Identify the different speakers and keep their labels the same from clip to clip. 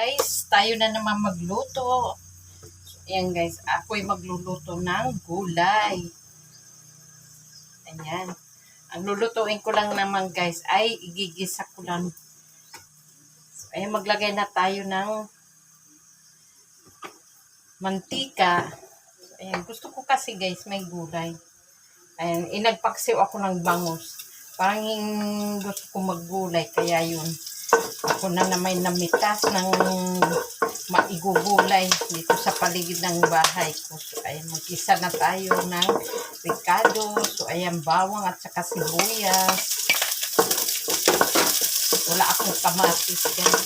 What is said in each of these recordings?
Speaker 1: Guys, tayo na naman magluto. Ayan guys, ako'y magluluto ng gulay. Ayan. Ang lulutuin ko lang naman guys ay igigisa ko lang. So, ayan, maglagay na tayo ng mantika. So, ayan, gusto ko kasi guys may gulay. Ayan, inagpaksiw ako ng bangus. Parang gusto ko maggulay, kaya yun. Ako na naman namitas ng maigugulay dito sa paligid ng bahay ko. So, ayan, mag-isa na tayo ng ricado. So, ayan, bawang at saka sibuyas. Wala akong kamatis. Yan.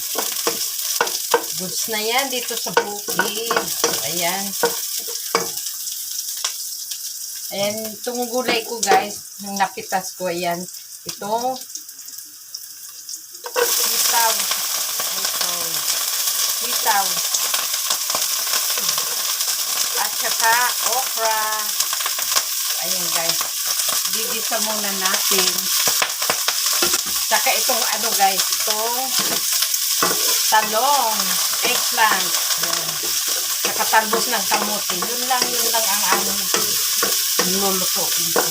Speaker 1: Goods na yan dito sa bukid. So, ayan. Ayan, itong gulay ko guys, yung napitas ko, ayan. Itong sitaw. Ay, sorry. Sitaw. At saka okra. Ayan guys. Gigisa muna natin. Saka itong ano guys, itong talong, eggplant. Yan. Saka talbos ng kamote. Yun lang, yun lang ang aming nilulutuin ko.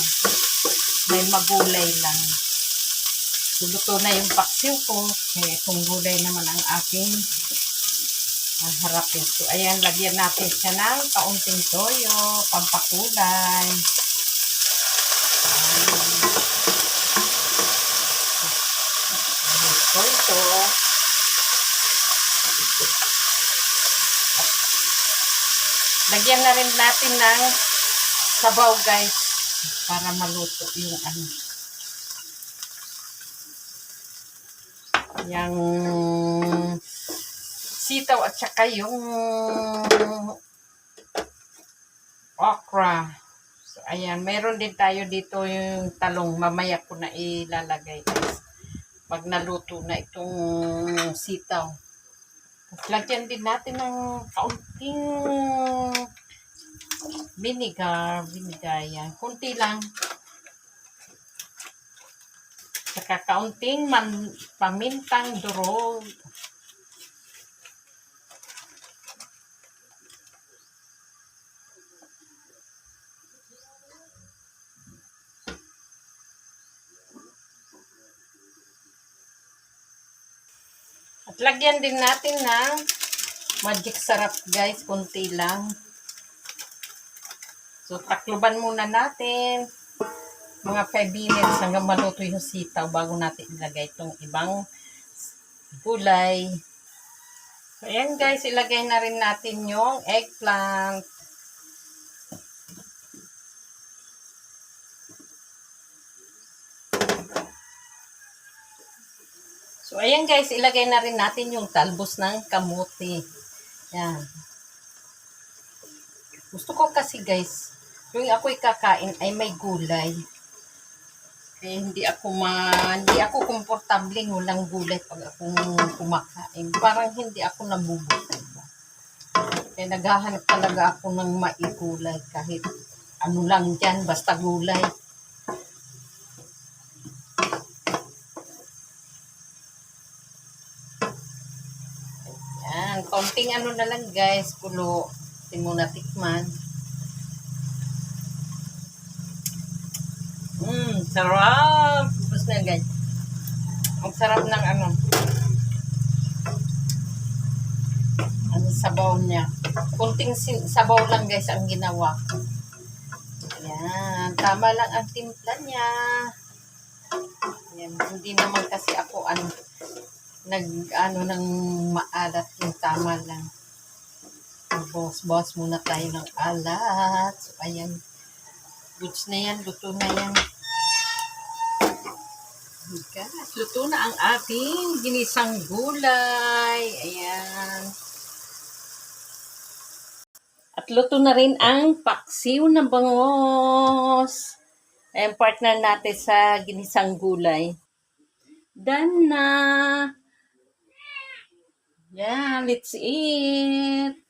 Speaker 1: May magulay lang. Luluto na yung paksiw ko. Eh, itong gulay naman ang aking harapin. So, ayan, lagyan natin siya ng kaunting toyo, pampakulay. Ito. Lagyan na rin natin ng sabaw, guys, para maluto yung ano. Yung sitaw at saka yung okra. So, ayan. Meron din tayo dito yung talong. Mamaya ko na ilalagay, guys. Pag naluto na itong sitaw. Lagyan din natin ng kaunting vinegar. Vinegar yan. Kunti lang. Saka kaunting man, pamintang durog. At lagyan din natin ng magic sarap guys, kunti lang. So, takluban muna natin mga 5 minutes hanggang maluto yung sitaw bago natin ilagay itong ibang gulay. So, ayan guys, ilagay na rin natin yung eggplant. So, ayan guys, ilagay na rin natin yung talbos ng kamuti. Yan. Gusto ko kasi guys, yung ako'y kakain ay may gulay. Kaya hindi ako ma, hindi ako komportable walang gulay pag ako kumakain. Parang hindi ako nabubusog. Kaya naghahanap talaga ako ng maigulay kahit ano lang dyan, basta gulay. Yan, konting ano na lang guys, pulo. Hindi mo natikman. Mmm, sarap! Tapos na guys. Ang sarap ng ano. Ang sabaw niya. Kunting sabaw lang guys ang ginawa ko. Yan, tama lang ang timpla niya. Yan, hindi naman kasi ako ano, nag ano ng maalat yung tama lang. Boss-boss muna tayo ng alat. So, ayan. Goods na yan. Luto na yan. Guys, luto na ang ating ginisang gulay. Ayan. At luto na rin ang paksiw na bangos. Ayan, partner natin sa ginisang gulay. Done na. Yeah, let's eat.